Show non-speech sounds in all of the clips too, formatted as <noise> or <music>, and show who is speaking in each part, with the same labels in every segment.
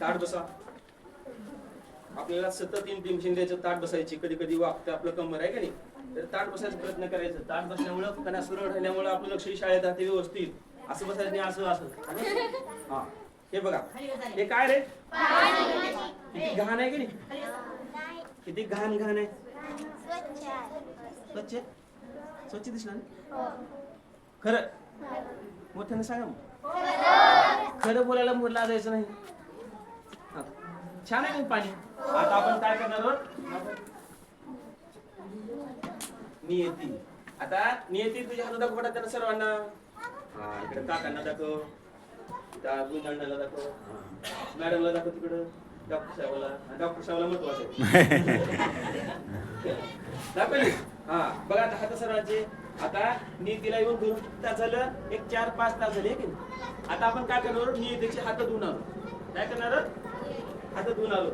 Speaker 1: ताट बसा. आपल्याला सतत इंटिमेशन द्यायचं ताट बसायची. कधी कधी वागतं आपलं कंबर आहे का नाही? तर ताट बसायचा प्रयत्न करायचं. ताट बसल्यामुळं त्यांना सुरळ राहिल्यामुळं आपलं लक्ष शाळेत राहते व्यवस्थित. असं बसायचं नाही असं असं. हा. हे बघा. हे काय रे? किती घाण आहे की नाही? किती घाण घाण आहे. स्वच्छ स्वच्छ दिसणार ना? खरं? मोठ्याने सांगा मग. खरं. बोलायला मोर लाजायचं नाही. हा. छान आहे मग पाणी. आता आपण काय करणार आहोत? नियती आता नियती तुझ्या हातात दाखव त्यांना सर्वांना. हा इकडे काकांना दाखव. त्या गुंजांना दाखव. मॅडमला दाखव तिकडं. डॉक्टर साहेबाला. डॉक्टर साहेबाला महत्वाचं आहे. <laughs> दाखवली? हा बघा आता हात सर्वांचे. आता नियतीला येऊन दोन तास झालं एक चार पाच तास झाले की? आता आपण काय करणार? नियतीचे हात धुवून आलो काय करणार? हात धुवून आलो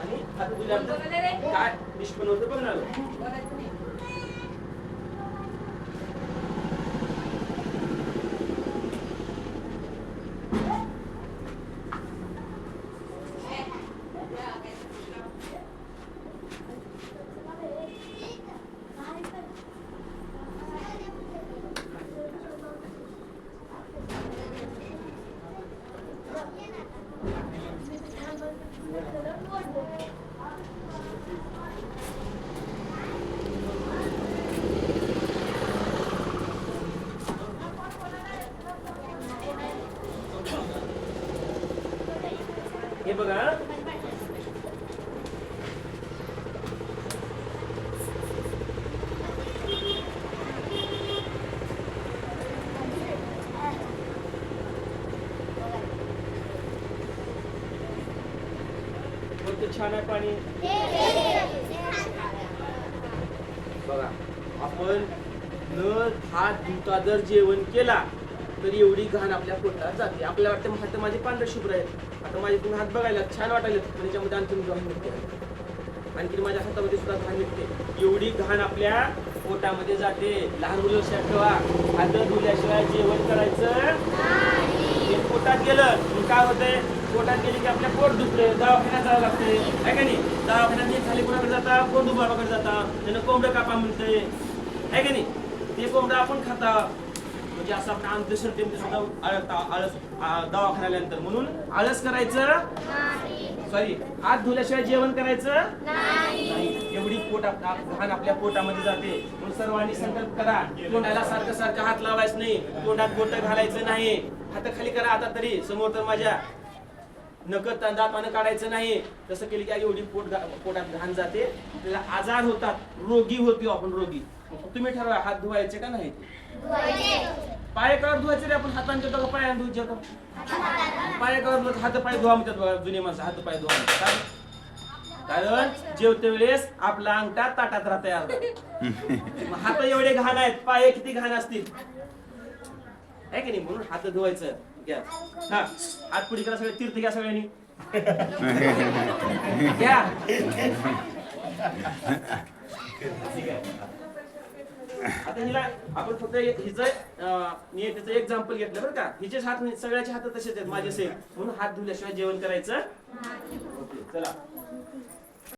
Speaker 1: आणि हात धुल्यानंतर काय? निष्पन्न होतं बघणार. हे बघा. छान आहे पाणी. बघा आपण न हात धुता जर जेवण केला तरी एवढी घाण आपल्या पोटात जाते. आपल्याला वाटतं हात माझे पांढरे शुभ्र आहेत. आता माझे तुम्ही हात बघायला छान वाटायला पण याच्यामध्ये आणखी घाण निघते आणखी माझ्या हातामध्ये सुद्धा घाण निघते एवढी घाण आपल्या पोटामध्ये जाते. लहान मुलं लक्षात ठेवा. हात धुल्याशिवाय जेवण करायचं हे पोटात गेलं की काय होतंय? पोटात गेली की आपल्या पोट दुखते दवाखान्यात जावं लागते आहे का नाही? दवाखान्यात नीट खाली कोणाकडे जाता? कोण दुबाबाकडे जाता? त्यानं कोंबडं कापा म्हणते आहे का नाही? ते कोंबडं आपण खाता. म्हणजे असं आपण अंधश्रद्धे सुद्धा आळस आळस आ- दवाखान्याला म्हणून आळस करायचं सॉरी हात धुल्याशिवाय जेवण करायचं नाही. एवढी पोट आप- आप- घाण आपल्या पोटामध्ये जाते. म्हणून सर्वांनी संकल्प करा. तोंडाला सारखं सारखं हात लावायचं नाही. तोंडात बोट घालायचं नाही. हात खाली करा आता तरी. समोर तर माझ्या नकत दातानं काढायचं नाही. तसं केलं की एवढी पोट घा- पोटात घाण जाते. आपल्याला आजार होतात. रोगी होती आपण रोगी. तुम्ही ठरवा हात धुवायचे का नाही? पाय कवर धुवायचे रे आपण हातांचे का पाय धुवायचे का पाय कवर हात पाय धुवा म्हणतात बघा जुने माणसं हात पाय धुवा म्हणतात. कारण- जेवते वेळेस आपला अंगठा ताटात राहते हात. एवढे घाण आहेत पाय किती घाण असतील? आहे की नाही? म्हणून हात धुवायचं. घ्या. हा. हात पुढे करा सगळे तीर्थ घ्या सगळ्यांनी. <laughs> घ्या. <laughs> आता हिला आपण फक्त हिचं अं, नियतीचं एक्झाम्पल घेतलं बरं का. हिचेच हात सगळ्याचे हात तसेच आहेत माझे सेम म्हणून हात धुल्याशिवाय जेवण करायचं ओके, चला.